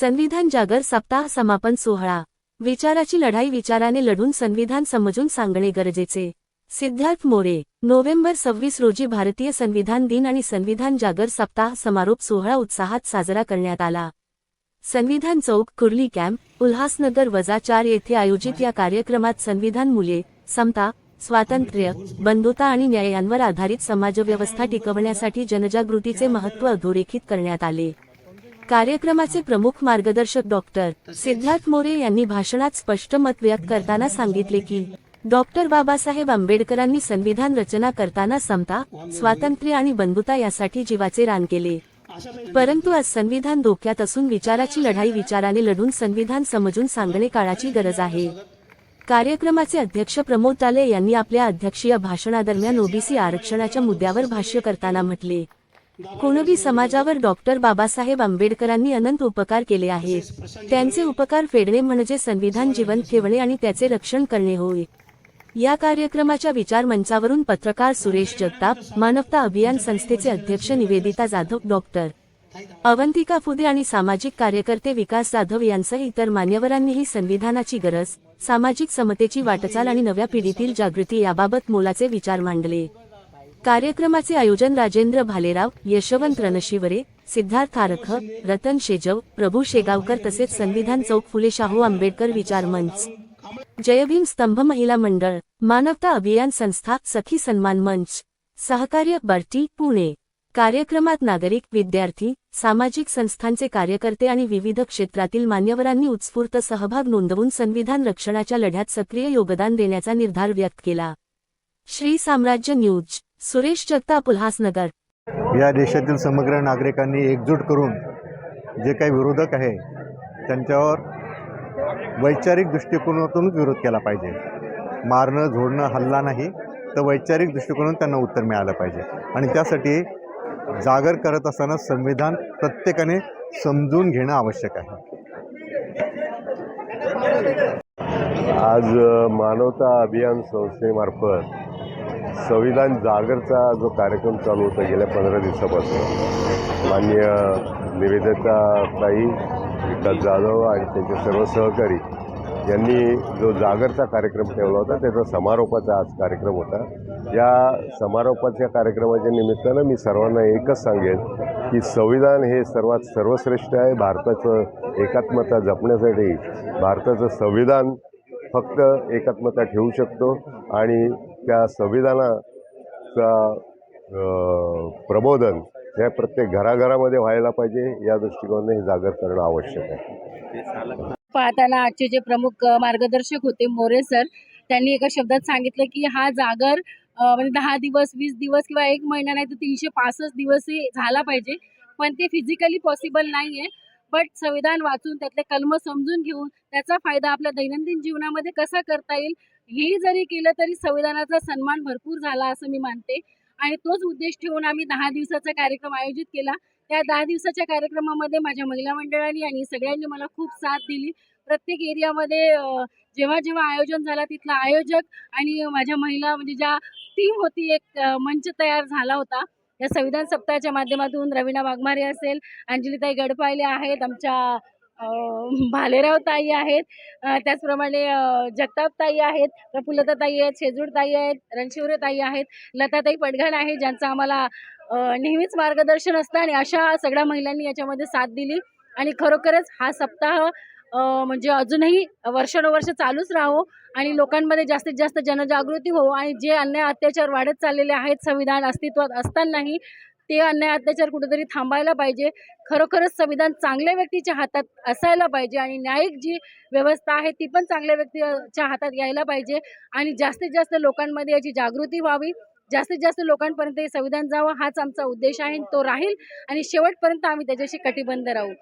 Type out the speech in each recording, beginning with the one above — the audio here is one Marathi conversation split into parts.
संविधान जागर सप्ताह समापन सोहळा. विचाराची लढाई विचाराने लढून संविधान समजून सांगणे गरजेचे. सिद्धार्थ मोरे नोव्हेंबर सव्वीस रोजी भारतीय संविधान दिन आणि संविधान जागर सप्ताह समारोप सोहळा उत्साहात साजरा करण्यात आला. संविधान चौक कुर्ली कॅम्प उल्हासनगर वजा चार येथे आयोजित या कार्यक्रमात संविधान मूल्ये समता स्वातंत्र्य बंधुता आणि न्याय यांवर आधारित समाजव्यवस्था टिकवण्यासाठी जनजागृतीचे महत्त्व अधोरेखित करण्यात आले. कार्यक्रमाचे प्रमुख मार्गदर्शक डॉक्टर सिद्धार्थ मोरे यांनी भाषणात स्पष्ट मत व्यक्त करताना सांगितले की डॉक्टर बाबासाहेब आंबेडकरांनी संविधान रचना करताना समता स्वातंत्र्य आणि बंधुता यासाठी जीवाचे रान केले. परंतु आज संविधान धोक्यात असून विचाराची लढाई विचाराने लढून संविधान समजून सांगणे काळाची गरज आहे. कार्यक्रमाचे अध्यक्ष प्रमोद ताले यांनी आपल्या अध्यक्षीय भाषणादरम्यान ओबीसी आरक्षणाच्या मुद्द्यावर भाष्य करताना म्हटले. कुणबी समाजावर डॉक्टर बाबासाहेब आंबेडकरांनी अनंत उपकार केले आहेत. त्यांचे उपकार फेडणे म्हणजे संविधान जिवंत ठेवणे आणि त्याचे रक्षण करणे होय. या कार्यक्रमाच्या विचार मंचावरून पत्रकार सुरेश जगताप मानवता अभियान संस्थेचे अध्यक्ष निवेदिता जाधव डॉक्टर अवंतिका फुदे आणि सामाजिक कार्यकर्ते विकास जाधव यांसह इतर मान्यवरांनीही संविधानाची गरज सामाजिक समतेची वाटचाल आणि नव्या पिढीतील जागृती याबाबत मोलाचे विचार मांडले. कार्यक्रमाचे आयोजन राजेंद्र भालेराव यशवंत रणशिवरे सिद्धार्थ आरख रतन शेजव प्रभू शेगावकर तसेच संविधान चौक फुले शाहू आंबेडकर विचार मंच. जयभीम स्तंभ महिला मंडळ मानवता अभियान संस्था सखी सन्मान मंच. सहकार्य बर्टी पुणे. कार्यक्रमात नागरिक विद्यार्थी सामाजिक संस्थांचे कार्यकर्ते आणि विविध क्षेत्रातील मान्यवरांनी उत्स्फूर्त सहभाग नोंदवून संविधान रक्षणाच्या लढ्यात सक्रिय योगदान देण्याचा निर्धार व्यक्त केला. श्री साम्राज्य न्यूज. सुरेश जगताप उल्हासनगर. या देशातील समग्र नागरिकांनी एकजूट करून जे काही विरोधक आहे त्यांच्यावर वैचारिक दृष्टिकोनातूनच विरोध केला पाहिजे. मारणं झोडणं हल्ला नाही तर वैचारिक दृष्टिकोनातून त्यांना उत्तर मिळालं पाहिजे. आणि त्यासाठी जागर करत असताना संविधान प्रत्येकाने समजून घेणं आवश्यक आहे. आज मानवता अभियान संस्थेमार्फत संविधान जागरचा जो कार्यक्रम चालू होता गेल्या पंधरा दिवसापासून मान्य निवेदिता ताई विकास जाधव आणि त्यांचे सर्व सहकारी यांनी जो जागरचा कार्यक्रम ठेवला होता त्याचा समारोपाचा आज कार्यक्रम होता. या समारोपाच्या कार्यक्रमाच्या निमित्तानं मी सर्वांना एकच सांगेन की संविधान हे सर्वात सर्वश्रेष्ठ आहे. भारताचं एकात्मता जपण्यासाठी भारताचं संविधान फक्त एकात्मता ठेवू शकतो आणि त्या संविधानाचा प्रबोधन हे प्रत्येक घराघरामध्ये व्हायला पाहिजे या दृष्टिकोनाने हे जागर करणं आवश्यक आहे. पाहताना आजचे जे प्रमुख मार्गदर्शक होते मोरे सर त्यांनी एका शब्दात सांगितलं की हा जागर म्हणजे दहा दिवस वीस दिवस किंवा एक महिना नाही तर तीनशे पासष्ट दिवसही झाला पाहिजे. पण ते फिजिकली पॉसिबल नाही आहे बट संविधान वाचून त्यातले कलम समजून घेऊन त्याचा फायदा आपल्या दैनंदिन जीवनामध्ये कसा करता येईल हे जरी केलं तरी संविधानाचा सन्मान भरपूर झाला असं मी मानते. आणि तोच उद्देश ठेवून आम्ही दहा दिवसाचा कार्यक्रम आयोजित केला. त्या दहा दिवसाच्या कार्यक्रमामध्ये माझ्या महिला मंडळांनी आणि सगळ्यांनी मला खूप साथ दिली. प्रत्येक एरियामध्ये जेव्हा जेव्हा आयोजन झाला तिथला आयोजक आणि माझ्या महिला म्हणजे ज्या टीम होती एक मंच तयार झाला होता. या संविधान सप्ताहाच्या माध्यमातून रवीना वाघमारे असेल अंजलीताई गडपायले आहेत आमच्या भालेराव ताई आहेत. त्याचप्रमाणे जगताप ताई आहेत प्रफुल्लता ताई आहेत शेजूड ताई आहेत रणशिवरे ताई आहेत लताताई पडघाण आहे ज्यांचं आम्हाला नेहमीच मार्गदर्शन असतं आणि अशा सगळ्या महिलांनी याच्यामध्ये साथ दिली. आणि खरोखरच हा सप्ताह म्हणजे अजूनही वर्षानुवर्ष चालूच राहो आणि लोकांमध्ये जास्तीत जास्त जनजागृती हो आणि जे अन्याय अत्याचार वाढत चाललेले आहेत संविधान अस्तित्वात असतानाही ते अन्याय अत्याचार कुठेतरी थांबायला पाहिजे. खरोखरच संविधान चांगल्या व्यक्तीच्या हातात असायला पाहिजे आणि न्यायिक जी व्यवस्था आहे ती पण चांगल्या व्यक्तीच्या हातात यायला पाहिजे. आणि जास्तीत जास्त लोकांमध्ये याची जागृती व्हावी. जास्तीत जास्त लोकांपर्यंत हे संविधान जावं हाच आमचा उद्देश आहे तो राहील. आणि शेवटपर्यंत आम्ही त्याच्याशी कटिबंध राहू.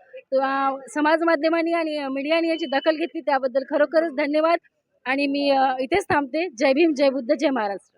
समाज माध्यमांनी आणि मीडियाने याची दखल घेतली त्याबद्दल खरोखरच धन्यवाद. आणि मी इथेच थांबते. जय भीम जय बुद्ध जय महाराष्ट्र.